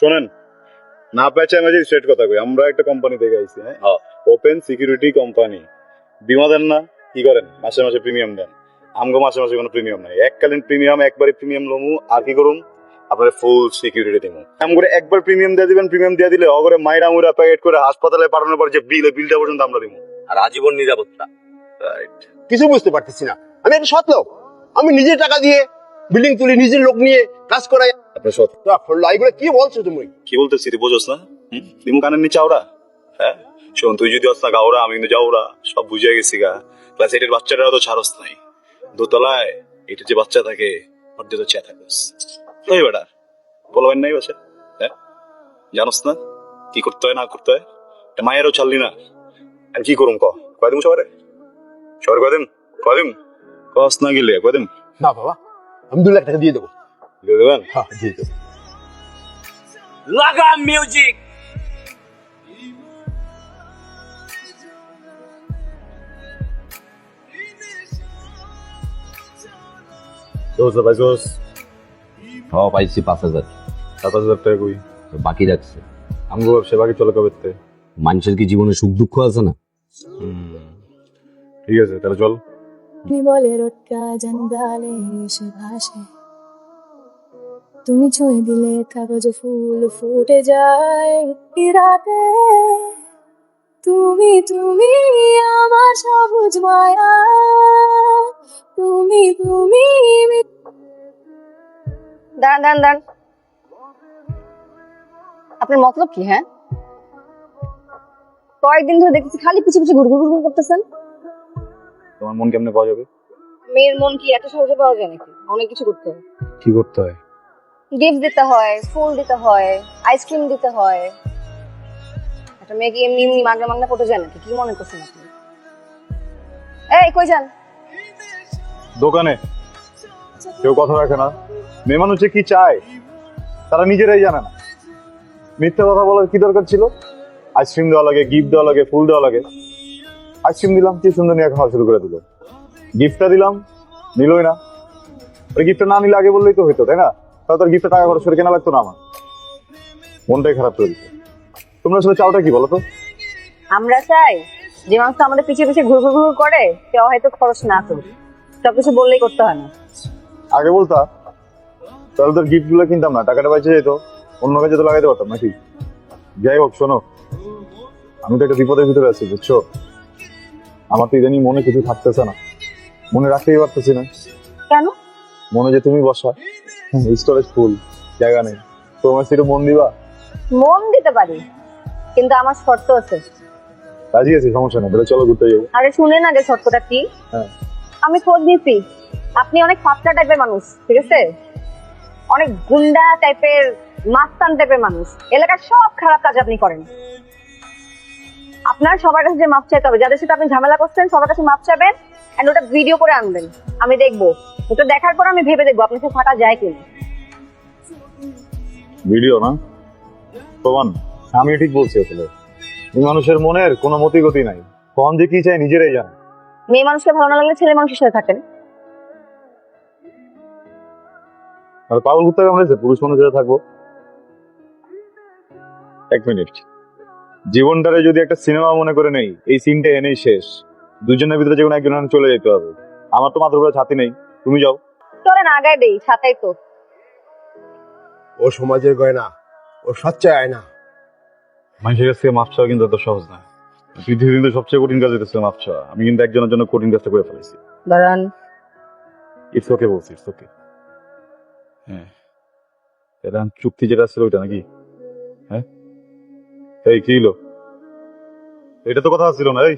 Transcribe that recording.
শোনেন না পেঁচে আমি স্ট্রেট কথা কই আমরা একটা কোম্পানি থেকে আইছি হ্যাঁ? ওপেন সিকিউরিটি কোম্পানি বিমা দেন না কি করেন? মাসে মাসে প্রিমিয়াম দেন। আমগো মাসে মাসে কোনো প্রিমিয়াম নাই। এককালীন প্রিমিয়াম একবারই প্রিমিয়াম লমু আর কি করুম? আপনার ফুল সিকিউরিটি দিমু। আম করে একবার প্রিমিয়াম দিয়ে দিবেন প্রিমিয়াম দিয়ে দিলে অগরে মাইরা মুরা প্যাকেট করে হাসপাতালে পাঠানোর পর যে বিল বিলটা পর্যন্ত আমরা দিমু। আর আজীবন নিরাপত্তা। রাইট কিছু বুঝতে পারতেছি না। আমি একটা সৎ লোক। আমি নিজের টাকা দিয়ে বিল্ডিং তুলি নিজের লোক নিয়ে কাজ করাই। আপনার কি বলছো তুমি? কি বলতেছি তুই বোঝোস না? দিমু কানের নিচে আওরা? হ্যাঁ? শোন তুই যদি অস্তা গাওরা আমি কিন্তু যাওরা। সব বুঝে গেছি গা। ক্লাস এইটের বাচ্চাটারা তো ছাড়স নাই। দোতলায় এটা যে বাচ্চা থাকে ওর দিয়ে তো চেয়ে থাকিস। ওই বেটা বলবেন নাই বাসা? হ্যাঁ? জানোস না? কি করতে হয় না করতে হয়? এটা মায়েরও ছাড়লি না। আমি কি করুম ক? কয়দিন সবারে? সবার কয়দিন কয়দিন কস না গেলে কয়দিন না বাবা। আমি দু লাখ টাকা দিয়ে দেবো। দিয়ে দেবেন? হ্যাঁ দিয়ে দেবো। লাগা মিউজিক দোষ পাইছোস হ্যাঁ পাইছি পাঁচ হাজার। সাত হাজার টাকা কই? বাকি রাখছে। আমগো ব্যবসা বাকি চলে কবে? মানুষের কি জীবনে সুখ দুঃখ আছে না? ঠিক আছে তাহলে চল। তুমি বলে রোটকা জঙ্গালে এসে ভাসে। তুমি ছুঁয়ে দিলে কাগজ ফুল ফুটে যায় রাতে। তুমি তুমি, আমার সবুজ মায়া। তুমি তুমি দাঁড়ান দাঁড়ান দাঁড়ান। আপনার মতলব কি হ্যাঁ? কয়েকদিন ধরে দেখতেছি খালি পিছু পিছু ঘুরঘুর ঘুরঘুর করতেছেন। তোমার মন কেমনে পাওয়া যাবে? মেয়ের মন কি এত সহজে পাওয়া যায় নাকি? অনেক কিছু করতে হয়। কি করতে হয়? গিফট দিতে হয় ফুল দিতে হয় আইসক্রিম দিতে হয়। একটা মেয়ে কি এমনি এমনি মাগনা মাগনা করতে যায় নাকি? কি মনে করছেন আপনি? এই কই যান? দোকানে। কেউ কথা রাখে না। মেয়ে মানুষ যে কি চায় তারা নিজেরাই জানে না। মিথ্যা কথা বলার কি দরকার ছিল? আইসক্রিম দেওয়া লাগে গিফট দেওয়া লাগে ফুল দেওয়া লাগে। আইসক্রিম দিলাম কি সুন্দর নিয়ে খাওয়া শুরু করে দিল। গিফটটা দিলাম নিলই না। ওই গিফটটা না নিলে আগে বললেই তো হইতো তাই না? তাহলে তোর গিফটটা টাকা খরচ করে কেনা লাগতো না আমার। মনটাই খারাপ করে। দিত তোমরা আসলে চাওটা কি বলো তো? আমরা চাই যে মানুষ আমাদের পিছিয়ে পিছিয়ে ঘুর ঘুর ঘুর করে কেউ হয়তো খরচ না করুক। সবকিছু বললেই করতে হয় না। আগে বলতা তাহলে তোর গিফটগুলো কিনতাম না টাকাটা বেঁচে যেত অন্য কাজে তো লাগাইতে পারতাম নাকি? যাই হোক শোনো আমি তো একটা বিপদের ভিতরে আছি বুঝছ? আমার তো ইদানিং মনে কিছু থাকতেছে না। মনে রাখতেই পারতেছি না। কেন? মনে যে তুমি বসা। স্টোরেজ ফুল জায়গা নেই। তোমার সেটা মন দিবা? মন দিতে পারি কিন্তু আমার শর্ত আছে। রাজি আছি সমস্যা নেই তাহলে চলো ঘুরতে যাব। আরে শুনেন আগে শর্তটা কি? হ্যাঁ। আমি খোঁজ দিয়েছি আপনি অনেক ফাটলা টাইপের মানুষ ঠিক আছে? অনেক গুন্ডা টাইপের মাস্তান টাইপের মানুষ। এলাকার সব খারাপ কাজ আপনি করেন। আপনার সবার কাছে যে মাপ চাইতে হবে যাদের সাথে আপনি ঝামেলা করছেন সবার কাছে মাপ চাবেন এন্ড ওটা ভিডিও করে আনবেন। আমি দেখব। ওটা দেখার পর আমি ভেবে দেখব আপনার সাথে ফাটা যায় কিনা। ভিডিও না? প্রমাণ? আমি ঠিক বলছি আসলে। এই মানুষের মনের কোনো মতি গতি নাই। কখন যে কি চাই নিজেরাই জানে মেয়ে মানুষকে ভালো না লাগলে ছেলে মানুষের সাথে থাকেন। আর পাগল কুত্তা কামড়েছে পুরুষ মানুষেরা থাকব? এক মিনিট। জীবনটারে যদি একটা সিনেমা মনে করে নেই এই সিনটা এনেই শেষ। দুজনের ভিতরে যে কোনো একজন চলে যেতে হবে। আমার তো মাথার উপরে ছাতি নেই। তুমি যাও। চলেন আগায় দেই সাথেই তো। ও সমাজের গয়না ও সচ্চা আয়না। মানুষের কাছ থেকে মাপ চাওয়া কিন্তু এত সহজ না। পৃথিবীর কিন্তু সবচেয়ে কঠিন কাজ হচ্ছে মাপ চাওয়া। আমি কিন্তু একজনের জন্য কঠিন কাজটা করে ফেলেছি। দাঁড়ান। ইটস ওকে বলছি ইটস ওকে হ্যাঁ। এটা চুক্তি যেটা ছিল ওইটা নাকি? হ্যাঁ? এই কি হলো এটা তো কথা ছিল না এই।